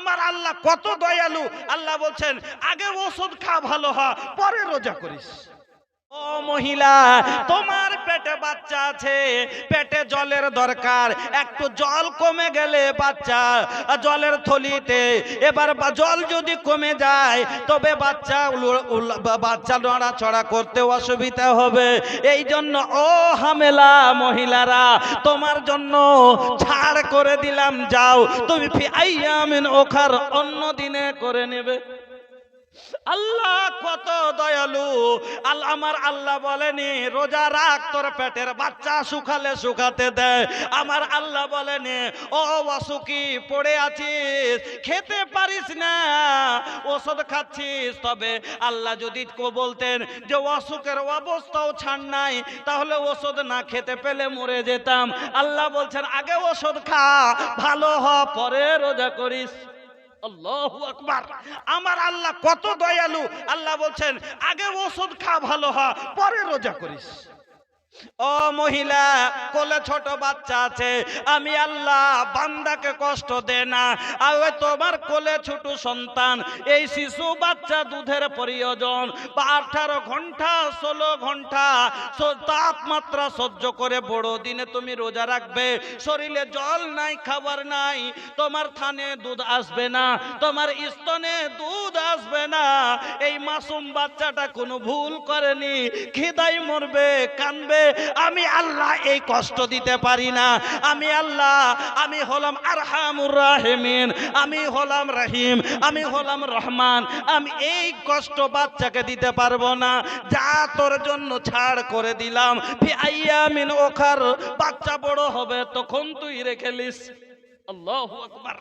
আমার আল্লাহ কত দয়ালু। আল্লাহ বলছেন, আগে ওষুধ খা, ভালো হ, পরে রোজা করিস। ও মহিলা, তোমার পেটে বাচ্চা আছে, পেটে জলের দরকার। একটু জল কমে গেলে বাচ্চা জলের থলিতে। এবার জল যদি কমে যায়, তবে বাচ্চা বাচ্চা নড়াচড়া করতে অসুবিধা হবে। এই জন্য, ও হামেলা মহিলারা, তোমার জন্য ছাড় করে দিলাম, যাও। তুমি ওখার অন্য দিনে করে নেবে। আল্লাহ কত দয়ালু। আল্লাহ আমার আল্লাহ বলেনি, রোজা রাখ, তোর পেটের বাচ্চা শুকালে শুকাতে দেয় আমার আল্লাহ বলেনি, ও অসুখী পড়ে আছিস? খেতে পারিস না। ওষুধ খাচ্ছিস? তবে আল্লাহ যদি বলতেন যে, অসুখের অবস্থাও ছাড় নাই, তাহলে ওষুধ না খেতে পেলে মরে যেতাম। আল্লাহ বলছেন, আগে ওষুধ খা, ভালো হ, পরে রোজা করিস। আমার আল্লাহ কত দয়ালু। আল্লাহ বলছেন আগে ওষুধ খা ভালো হ পরে রোজা করিস। ও মহিলা, কোলে ছোট বাচ্চা আছে, আমি আল্লাহ বান্দাকে কষ্ট দে না। আর তোমার কোলে ছোট সন্তান, এই শিশু বাচ্চা দুধের প্রয়োজন। আঠারো ঘণ্টা, ষোলো ঘণ্টা তাপমাত্রা সহ্য করে বড় দিনে তুমি রোজা রাখবে। শরীরে জল নাই, খাবার নাই, তোমার থানে দুধ আসবে না, তোমার স্তনে দুধ আসবে না। এই মাসুম বাচ্চাটা কোনো ভুল করেনি, খিদাই মরবে, কানবে আমি আল্লাহ এই কষ্ট দিতে পারি না। আমি আল্লাহ, আমি হলাম আরহামুর রাহিমিন, আমি হলাম রহিম, আমি হলাম রহমান। আমি এই কষ্ট বাচ্চাকে দিতে পারব না। যা তোর জন্য ছাড় করে দিলাম। আইয়ামিন ওখার, বাচ্চা বড় হবে, তখন তুই রেখে লিস আল্লাহু আকবার।